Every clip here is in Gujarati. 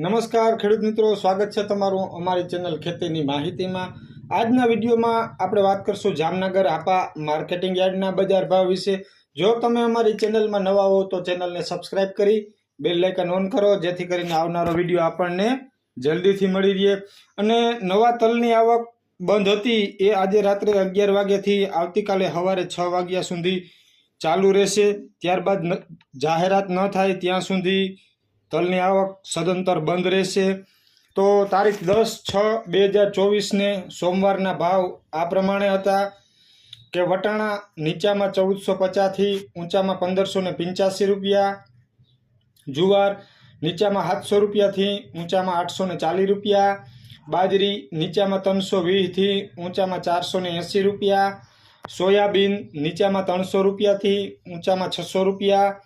નમસ્કાર, ખેડૂત મિત્રો. સ્વાગત છે તમારું અમારી ચેનલ ખેતીની માહિતીમાં. આજના વિડીયોમાં આપણે વાત કરશું જામનગર આપા માર્કેટિંગ યાર્ડના બજાર ભાવ વિશે. જો તમે અમારી ચેનલમાં નવા હો તો ચેનલને સબસ્ક્રાઇબ કરી બેલ લાઇકન ઓન કરો, જેથી કરીને આવનારો વીડિયો આપણને જલ્દીથી મળી રહે. અને નવા તલની આવક બંધ હતી. એ આજે રાત્રે અગિયાર વાગ્યાથી આવતીકાલે સવારે છ વાગ્યા સુધી ચાલુ રહેશે. ત્યારબાદ જાહેરાત ન થાય ત્યાં સુધી તલની આવક સદંતર બંધ રહેશે. તો તારીખ દસ છ બે હજાર ચોવીસને સોમવારના ભાવ આ પ્રમાણે હતા કે વટાણા નીચામાં ચૌદસો પચાસથી ઊંચામાં પંદરસો ને પંચ્યાસી રૂપિયા, જુવાર નીચામાં સાતસો રૂપિયાથી ઊંચામાં આઠસો ને ચાલીસ રૂપિયા, બાજરી નીચામાં ત્રણસો વીસથી ઊંચામાં ચારસો ને એંસી રૂપિયા, સોયાબીન નીચામાં ત્રણસો રૂપિયાથી ઊંચામાં છસો રૂપિયા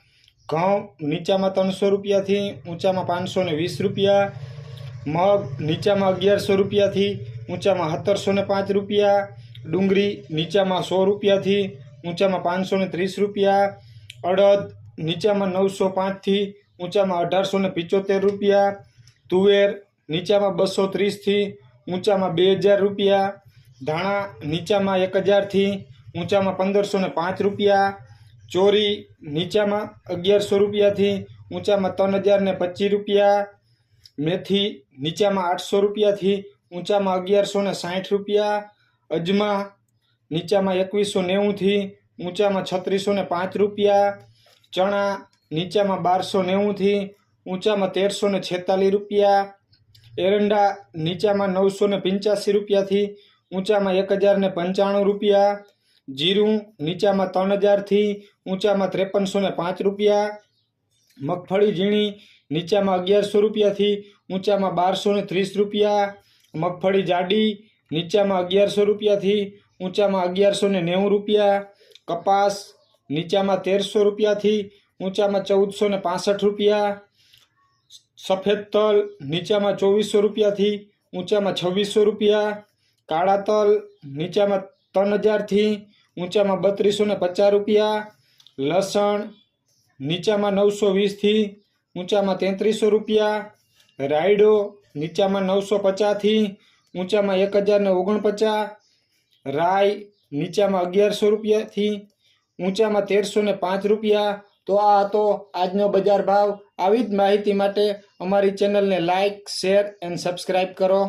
ઘઉં નીચામાં ત્રણસો રૂપિયાથી ઊંચામાં પાંચસો ને વીસ રૂપિયા, મગ નીચામાં અગિયારસો રૂપિયાથી ઊંચામાં સત્તરસો ને પાંચ રૂપિયા, ડુંગળી નીચામાં સો રૂપિયાથી ઊંચામાં પાંચસો ને ત્રીસ રૂપિયા, અડદ નીચામાં નવસો પાંચથી ઊંચામાં અઢારસો ને પિચોતેર રૂપિયા, તુવેર નીચામાં બસો ત્રીસથી ઊંચામાં બે હજાર રૂપિયા, ધાણા નીચામાં એક હજારથી ઊંચામાં પંદરસો ને પાંચ રૂપિયા ચોરી નીચામાં અગિયારસો રૂપિયાથી ઊંચામાં ત્રણ હજાર ને પચીસ રૂપિયા, મેથી નીચામાં આઠસો રૂપિયાથી ઊંચામાં અગિયારસો ને સાઠ રૂપિયા, અજમા નીચામાં એકવીસો નેવુંથી ઊંચામાં છત્રીસો ને પાંચ રૂપિયા, ચણા નીચામાં બારસો નેવુંથી ઊંચામાં તેરસો ને છેતાલીસ રૂપિયા, એરંડા નીચામાં નવસો ને પંચ્યાસી રૂપિયાથી ઊંચામાં એક હજાર ને પંચાણું રૂપિયા જીરું નીચામાં ત્રણ હજારથી ઊંચામાં ત્રેપનસો ને પાંચ રૂપિયા, મગફળી ઝીણી નીચામાં અગિયારસો રૂપિયાથી ઊંચામાં બારસો ને ત્રીસ રૂપિયા, મગફળી જાડી નીચામાં અગિયારસો રૂપિયાથી ઊંચામાં અગિયારસો ને નેવું રૂપિયા, કપાસ નીચામાં તેરસો રૂપિયાથી ઊંચામાં ચૌદસો ને પાસઠ રૂપિયા, સફેદ તલ નીચામાં ચોવીસો રૂપિયાથી ઊંચામાં છવ્વીસો રૂપિયા, કાળા તલ નીચામાં ત્રણ હજારથી ઊંચામાં બત્રીસો ને પચાસ રૂપિયા, લસણ નીચામાં નવસો વીસથી ઊંચામાં તેત્રીસો રૂપિયા, રાયડો નીચામાં નવસો પચાસથી ઊંચામાં એક હજાર ને ઓગણપચાસ રાય નીચામાં અગિયારસો રૂપિયાથી ઊંચામાં તેરસો ને પાંચ રૂપિયા. તો આ હતો આજનો બજાર ભાવ. આવી જ માહિતી માટે અમારી ચેનલને લાઇક શેર એન્ડ સબસ્ક્રાઈબ કરો.